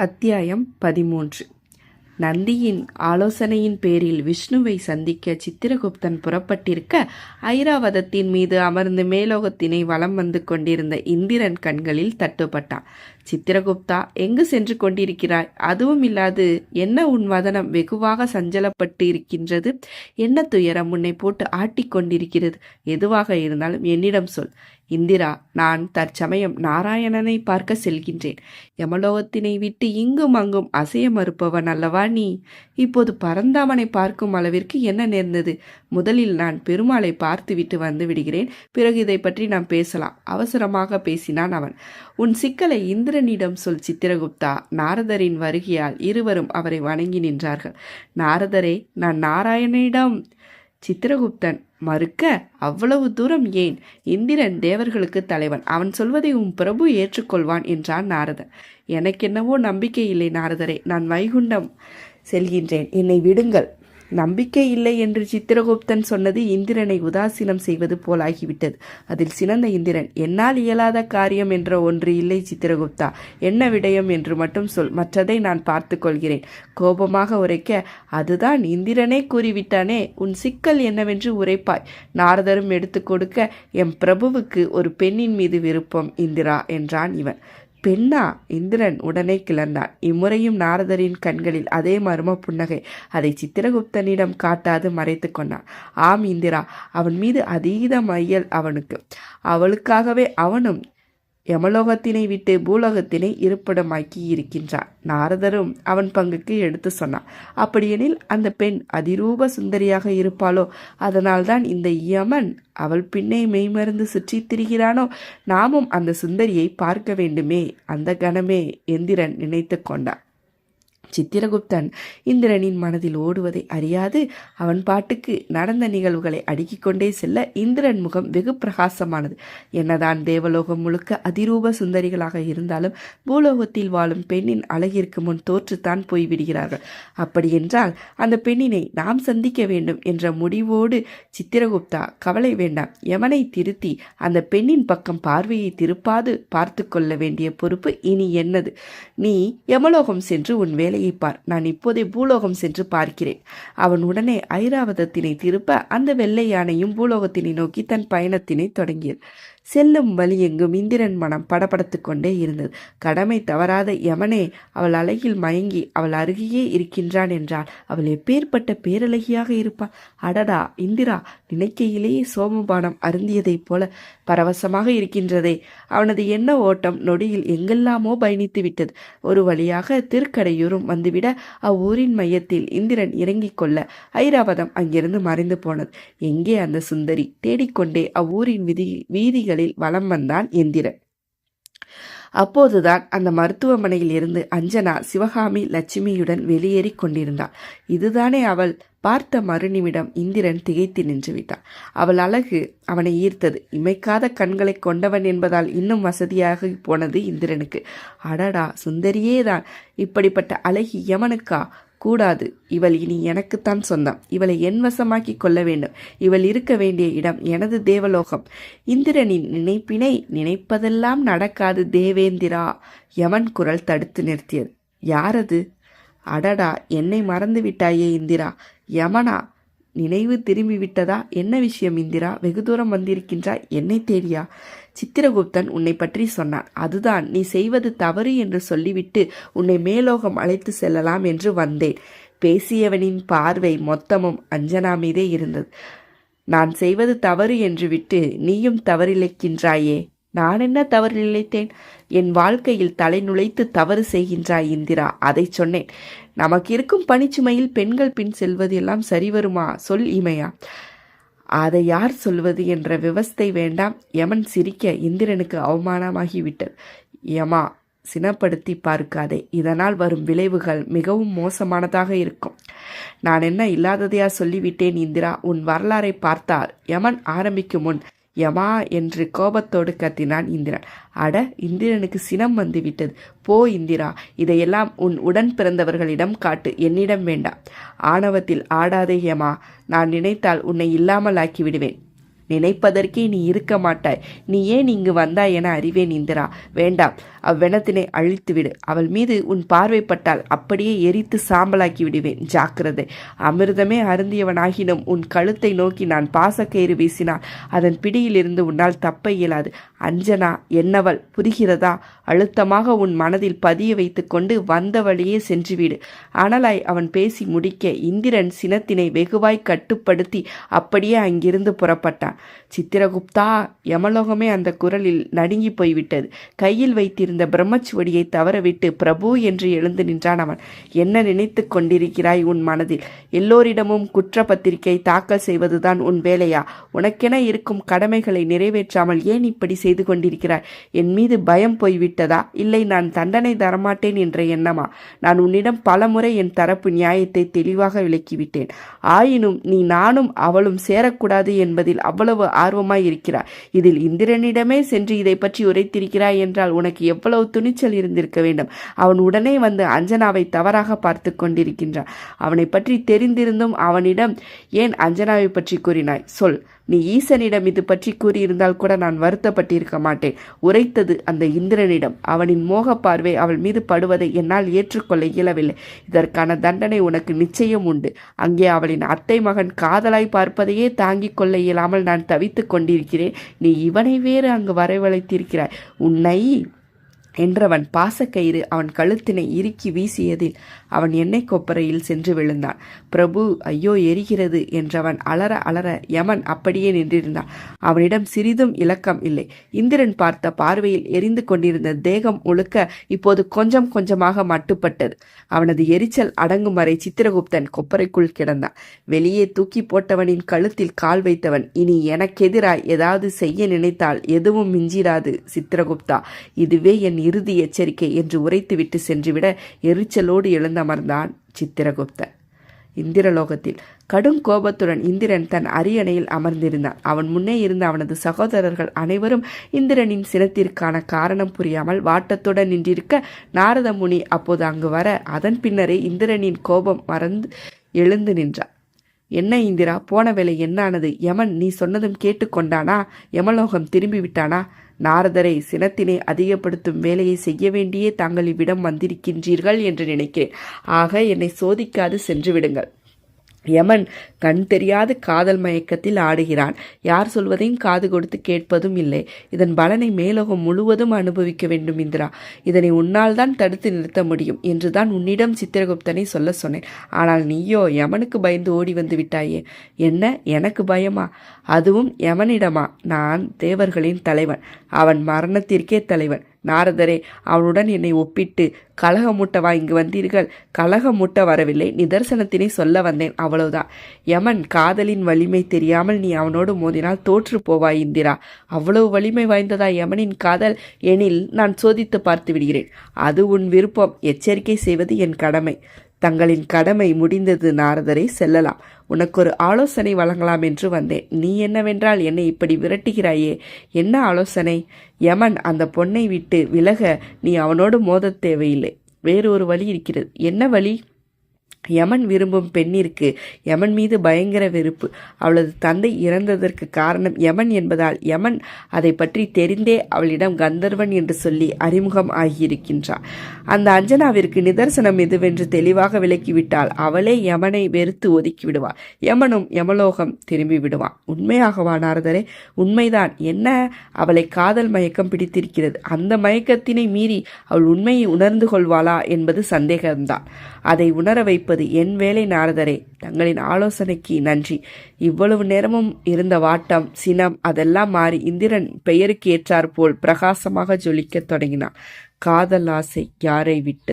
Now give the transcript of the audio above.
அத்தியாயம் பதிமூன்று. நந்தியின் ஆலோசனையின் பேரில் விஷ்ணுவை சந்திக்க சித்திரகுப்தன் புறப்பட்டிருக்க ஐராவதத்தின் மீது அமர்ந்து மேலோகத்தினை வலம் வந்து கொண்டிருந்த இந்திரன் கண்களில் தட்டுப்பட்டான். சித்திரகுப்தா எங்கு சென்று கொண்டிருக்கிறாய்? அதுவும் இல்லாது என்ன உன் வதனம் வெகுவாக சஞ்சலப்பட்டு இருக்கின்றது என்ன துயரம் உன்னை போட்டு ஆட்டிக்கொண்டிருக்கிறது எதுவாக இருந்தாலும் என்னிடம் சொல். இந்திரா நான் தற்சமயம் நாராயணனை பார்க்க செல்கின்றேன். யமலோகத்தினை விட்டு இங்கும் அங்கும் அசைய மறுப்பவன் அல்லவா நீ? இப்போது பரந்தாமனை பார்க்கும் அளவிற்கு என்ன நேர்ந்தது? முதலில் நான் பெருமாளை பார்த்துவிட்டு வந்து விடுகிறேன். பிறகு இதை பற்றி நாம் பேசலாம். அவசரமாக பேசினான் அவன். உன் சிக்கலை இந்த இந்திரனிடம் சொல் சித்திரகுப்தா நாரதரின் வருகையால் இருவரும் அவரை வணங்கி நின்றார்கள். நாரதரே நான் நாராயணனிடம் சித்திரகுப்தன் மறுக்க அவ்வளவு தூரம் ஏன்? இந்திரன் தேவர்களுக்கு தலைவன். அவன் சொல்வதை உன் பிரபு ஏற்றுக்கொள்வான் என்றான் நாரதன் எனக்கென்னவோ நம்பிக்கை இல்லை நாரதரே. நான் வைகுண்டம் செல்கின்றேன். என்னை விடுங்கள். நம்பிக்கை இல்லை என்று சித்திரகுப்தன் சொன்னது இந்திரனை உதாசீனம் செய்வது போலாகிவிட்டது அதில் சினந்த இந்திரன் என்னால் இயலாத காரியம் என்ற ஒன்று இல்லை சித்திரகுப்தா என்ன விடயம் என்று மட்டும் சொல் மற்றதை நான் பார்த்து கொள்கிறேன் கோபமாக உரைக்க அதுதான் இந்திரனே கூறிவிட்டானே உன் சிக்கல் என்னவென்று உரைப்பாய். நாரதரும் எடுத்து கொடுக்க எம் பிரபுவுக்கு ஒரு பெண்ணின் மீது விருப்பம் இந்திரா என்றான் இவன். பெண்ணா இந்திரன் உடனே கிளர்ந்தான் இம்முறையும் நாரதரின் கண்களில் அதே மர்ம புன்னகை அதை சித்திரகுப்தனிடம் காட்டாது மறைத்து கொண்டான் ஆம் இந்திரா அவன் மீது அதீத மையல் அவனுக்கு. அவளுக்காகவே அவனும் யமலோகத்தினை விட்டு பூலோகத்தினை இருப்பிடமாக்கி இருக்கின்றார் நாரதரும் அவன் பங்குக்கு எடுத்து சொன்னான் அப்படியெனில் அந்த பெண் அதிரூப சுந்தரியாக இருப்பாளோ? அதனால்தான் இந்த யமன் அவள் பின்னே மெய்மருந்து சுற்றி திரிகிறானோ? நாமும் அந்த சுந்தரியை பார்க்க வேண்டுமே. அந்த கணமே எந்திரன் நினைத்து கொண்டான். சித்திரகுப்தன் இந்திரனின் மனதில் ஓடுவதை அறியாது. அவன் பாட்டுக்கு நடந்த நிகழ்வுகளை அடுக்கிக் கொண்டே செல்ல இந்திரன் முகம் வெகு பிரகாசமானது. என்னதான் தேவலோகம் முழுக்க அதிரூப சுந்தரிகளாக இருந்தாலும் பூலோகத்தில் வாழும் பெண்ணின் அழகிற்கு முன் தோற்றுத்தான் போய்விடுகிறார்கள். அப்படியென்றால் அந்த பெண்ணினை நாம் சந்திக்க வேண்டும் என்ற முடிவோடு சித்திரகுப்தா கவலை வேண்டாம். எவனை திருத்தி அந்த பெண்ணின் பக்கம் பார்வையை திருப்பாது பார்த்து கொள்ள வேண்டிய பொறுப்பு இனி என்னது? நீ யமலோகம் சென்று உன் வேலை வேலையை பார் நான் இப்போதே பூலோகம் சென்று பார்க்கிறேன். அவன் உடனே ஐராவதத்தினை திருப்ப அந்த வெள்ளை யானையும் பூலோகத்தினை நோக்கி தன் பயணத்தினை தொடங்கியது. செல்லும் வழி எங்கும் இந்திரன் மனம் படபடத்து கொண்டே இருந்தது. கடமை தவறாத யமனே அவள் அழகில் மயங்கி அவள் அருகேயே இருக்கின்றான் என்றால் அவள் எப்பேற்பட்ட பேரழகியாக இருப்பாள். அடடா இந்திரா நினைக்கையிலேயே சோமபானம் அருந்தியதைப் போல பரவசமாக இருக்கின்றதே. அவனது எண்ண ஓட்டம் நொடியில் எங்கெல்லாமோ பயணித்து விட்டது. ஒரு வழியாக திருக்கடையூரும் வந்துவிட அவ்வூரின் மையத்தில் இந்திரன் இறங்கிக் கொள்ள ஐராவதம் அங்கிருந்து மறைந்து போனது. எங்கே அந்த சுந்தரி? தேடிக்கொண்டே அவ்வூரின் விதி வீதிகளில் வலம் வந்தான் எந்திரன் அப்போதுதான் அந்த மருத்துவமனையில் இருந்து அஞ்சனா சிவகாமி லட்சுமியுடன் வெளியேறி கொண்டிருந்தாள். இதுதானே அவள் பார்த்த மறுநிமிடம் இந்திரன் திகைத்து நின்றுவிட்டான் அவள் அழகு அவனை ஈர்த்தது. இமைக்காத கண்களை கொண்டவன் என்பதால் இன்னும் வசதியாக போனது இந்திரனுக்கு. அடடா சுந்தரியே தான் இப்படிப்பட்ட அழகி யமனுக்கா? கூடாது. இவள் இனி எனக்குத்தான் சொந்தம். இவளை என் வசமாக்கி கொள்ள வேண்டும். இவள் இருக்க வேண்டிய இடம் எனது தேவலோகம். இந்திரனின் நினைப்பினை நினைப்பதெல்லாம் நடக்காது தேவேந்திரா. யமன் குரல் தடுத்து நிறுத்தியது. யாரது? அடடா என்னை மறந்து விட்டாயே இந்திரா. யமனா நினைவு திரும்பி விட்டதா? என்ன விஷயம் இந்திரா? வெகு தூரம் வந்திருக்கின்றாய். என்னை தேடியா? சித்திரகுப்தன் உன்னை பற்றி சொன்னான் அதுதான் நீ செய்வது தவறு என்று சொல்லிவிட்டு உன்னை மேலோகம் அழைத்து செல்லலாம் என்று வந்தேன். பேசியவனின் பார்வை மொத்தமும் அஞ்சனா மீதே இருந்தது. நான் செய்வது தவறு என்று விட்டு நீயும் தவறிழைக்கின்றாயே? நான் என்ன தவறு நினைத்தேன்? என் வாழ்க்கையில் தலை நுழைத்து தவறு செய்கின்றாய் இந்திரா. அதை சொன்னேன். நமக்கு இருக்கும் பணிச்சுமையில் பெண்கள் பின் செல்வது எல்லாம் சரி வருமா சொல் இமையா. அதை யார் சொல்வது என்ற விவஸ்தை வேண்டாம். யமன் சிரிக்க இந்திரனுக்கு அவமானமாகிவிட்டது. யமா சினப்படுத்தி பார்க்காதே. இதனால் வரும் விளைவுகள் மிகவும் மோசமானதாக இருக்கும். நான் என்ன இல்லாததையா சொல்லிவிட்டேன் இந்திரா. உன் வரலாறை பார்த்தால் யமன் ஆரம்பிக்கும் முன் யமா என்று கோபத்தோடு கத்தினான் இந்திரன். அட இந்திரனுக்கு சினம் வந்து விட்டது போ இந்திரா இதையெல்லாம் உன் உடன் பிறந்தவர்களிடம் காட்டு. என்னிடம் வேண்டாம். ஆணவத்தில் ஆடாதே யமா. நான் நினைத்தால் உன்னை இல்லாமல் ஆக்கி விடுவேன். நினைப்பதற்கே நீ இருக்க மாட்டாய். நீ ஏன் இங்கு வந்தாய் என அறிவேன் இந்திரா வேண்டாம் அவ்வெனத்தினை அழித்துவிடு. அவள் மீது உன் பார்வைப்பட்டால் அப்படியே எரித்து சாம்பலாக்கி விடுவேன். ஜாக்கிரதை. அமிர்தமே அருந்தியவனாகினும் உன் கழுத்தை நோக்கி நான் பாசக்கயிறு வீசினால் அதன் பிடியிலிருந்து உன்னால் தப்ப இயலாது. அஞ்சனா என்னவள்? புரிகிறதா? அழுத்தமாக உன் மனதில் பதிய வைத்துக்கொண்டு வந்த வழியே சென்றுவிடு. அனலாய் அவன் பேசி முடிக்க இந்திரன் சினத்தினை வெகுவாய் கட்டுப்படுத்தி அப்படியே அங்கிருந்து புறப்பட்டான். சித்திரகுப்தா யமலோகமே அந்த குரலில் நடுங்கி போய்விட்டது. கையில் வைத்திருந்த பிரம்மச்சுவடியை தவறவிட்டு பிரபு என்று எழுந்து நின்றான் அவன். என்ன நினைத்து கொண்டிருக்கிறாய் உன் மனதில்? எல்லோரிடமும் குற்றப்பத்திரிகை தாக்கல் செய்வதுதான் உன் வேலையா? உனக்கென இருக்கும் கடமைகளை நிறைவேற்றாமல் ஏன் இப்படி செய்து கொண்டிருக்கிறாய்? என் மீது பயம் போய்விட்டதா? இல்லை நான் தண்டனை தரமாட்டேன் என்ற எண்ணமா? நான் உன்னிடம் பலமுறை என் தரப்பு நியாயத்தை தெளிவாக விளக்கிவிட்டேன். ஆயினும் நீ நானும் அவளும் சேரக்கூடாது என்பதில் அவ்வளவு ஆர்வமாய் இருக்கிறார். இதில் இந்திரனிடமே சென்று இதை பற்றி உரைத்திருக்கிறாய் என்றால் உனக்கு எவ்வளவு துணிச்சல் இருந்திருக்க வேண்டும். அவன் உடனே வந்து அஞ்சனாவை தவறாக பார்த்து கொண்டிருக்கின்றான். அவனை பற்றி தெரிந்திருந்தும் அவனிடம் ஏன் அஞ்சனாவை பற்றி கூறினாய்? சொல். நீ ஈசனிடம் இது பற்றி கூறியிருந்தால் கூட நான் வருத்தப்பட்டிருக்க மாட்டேன். உரைத்தது அந்த இந்திரனிடம். அவனின் மோக பார்வை அவள் மீது படுவதை என்னால் ஏற்றுக்கொள்ள இயலவில்லை. இதற்கான தண்டனை உனக்கு நிச்சயம் உண்டு. அங்கே அவளின் அத்தை மகன் காதலாய் பார்ப்பதையே தாங்கிக் கொள்ள இயலாமல் நான் தவித்துக் கொண்டிருக்கிறேன். நீ இவனை வேறு அங்கு வரவழைத்திருக்கிறாய். உன்னை என்றவன் பாசக்கயிறு அவன் கழுத்தினை இறுக்கி வீசியதில் அவன் எண்ணெய் கொப்பரையில் சென்று விழுந்தான். பிரபு ஐயோ எரிகிறது என்றவன் அலற அலற யமன் அப்படியே நின்றிருந்தான். அவனிடம் சிறிதும் இலக்கம் இல்லை. இந்திரன் பார்த்த பார்வையில் எரிந்து கொண்டிருந்த தேகம் முழுக்க இப்போது கொஞ்சம் கொஞ்சமாக மட்டுப்பட்டது. அவனது எரிச்சல் அடங்கும் வரை சித்திரகுப்தன் கொப்பரைக்குள் கிடந்தான். வெளியே தூக்கி போட்டவனின் கழுத்தில் கால் வைத்தவன் இனி எனக்கெதிராய் ஏதாவது செய்ய நினைத்தால் எதுவும் மிஞ்சிராது சித்திரகுப்தா. இதுவே என் இறுதி எச்சரிக்கை என்று உரைத்துவிட்டு சென்றுவிட எரிச்சலோடு எழுந்தமர்ந்தான் சித்திரகுப்தன். இந்திரலோகத்தில் கடும் கோபத்துடன் இந்திரன் தன் அரியணையில் அமர்ந்திருந்தான். அவன் முன்னே இருந்த அவனது சகோதரர்கள் அனைவரும் இந்திரனின் சினத்திற்கான காரணம் புரியாமல் வாட்டத்துடன் நின்றிருக்க நாரத முனி அப்போது அங்கு வர அதன் பின்னரே இந்திரனின் கோபம் மறந்து எழுந்து நின்றான். என்ன இந்திரா போன வேலை என்னானது? யமன் நீ சொன்னதும் கேட்டுக்கொண்டானா? யமலோகம் திரும்பி விட்டானா நாரதரை சினத்தினை அதிகப்படுத்தும் வேலையை செய்ய வேண்டியே தாங்கள் இவ்விடம் வந்திருக்கின்றீர்கள் என்று நினைக்கிறேன். ஆக என்னை சோதிக்காது சென்று விடுங்கள். யமன் கண் தெரியாது காதல் மயக்கத்தில் ஆடுகிறான். யார் சொல்வதையும் காது கொடுத்து கேட்பதும் இல்லை. இதன் பலனை மேலோகம் முழுவதும் அனுபவிக்க வேண்டும் இந்திரா. இதனை உன்னால் தான் தடுத்து நிறுத்த முடியும் என்றுதான் உன்னிடம் சித்திரகுப்தனை சொல்ல சொன்னேன். ஆனால் நீயோ யமனுக்கு பயந்து ஓடி வந்து விட்டாயே. என்ன? எனக்கு பயமா? அதுவும் யமனிடமா? நான் தேவர்களின் தலைவன். அவன் மரணத்திற்கே தலைவன். நாரதரே அவனுடன் என்னை ஒப்பிட்டு கலகமூட்டவா இங்கு வந்தீர்கள்? கலகமூட்ட வரவில்லை. நிதர்சனத்தினை சொல்ல வந்தேன். அவ்வளவுதான். யமன் காதலின் வலிமை தெரியாமல் நீ அவனோடு மோதினால் தோற்று போவாய் இந்திரா. அவ்வளவு வலிமை வாய்ந்ததா யமனின் காதல்? எனில் நான் சோதித்து பார்த்து விடுகிறேன். அது உன் விருப்பம். எச்சரிக்கை செய்வது என் கடமை. தங்களின் கடமை முடிந்தது நாரதரை செல்லலாம். உனக்கு ஒரு ஆலோசனை வழங்கலாம் என்று வந்தேன். நீ என்னவென்றால் என்னை இப்படி விரட்டுகிறாயே? என்ன ஆலோசனை? யமன் அந்த பொண்ணை விட்டு விலக நீ அவனோடு மோதத் தேவையில்லை. வேறு ஒரு வழி இருக்கிறது. என்ன வழி? யமன் விரும்பும் பெண்ணிற்கு யமன் மீது பயங்கர வெறுப்பு. அவளது தந்தை இறந்ததற்கு காரணம் யமன் என்பதால் யமன் அதை பற்றி தெரிந்தே அவளிடம் கந்தர்வன் என்று சொல்லி அறிமுகம் ஆகியிருக்கின்றார். அந்த அஞ்சனாவிற்கு நிதர்சனம் எதுவென்று தெளிவாக விலக்கிவிட்டால் அவளே யமனை வெறுத்து ஒதுக்கி விடுவாள் யமனும் யமலோகம் திரும்பி விடுவான். உண்மையாகவா நாரதரே? உண்மைதான். என்ன அவளை காதல் மயக்கம் பிடித்திருக்கிறது? அந்த மயக்கத்தினை மீறி அவள் உண்மையை உணர்ந்து கொள்வாளா என்பது சந்தேகம்தான். அதை உணர கேட்பது என் வேலை நாரதரே. தங்களின் ஆலோசனைக்கு நன்றி. இவ்வளவு நேரமும் இருந்த வாட்டம் சினம் அதெல்லாம் மாறி இந்திரன் பெயருக்கு ஏற்றாற்போல் பிரகாசமாக ஜொலிக்கத் தொடங்கினான். காதல் ஆசை யாரை விட்டு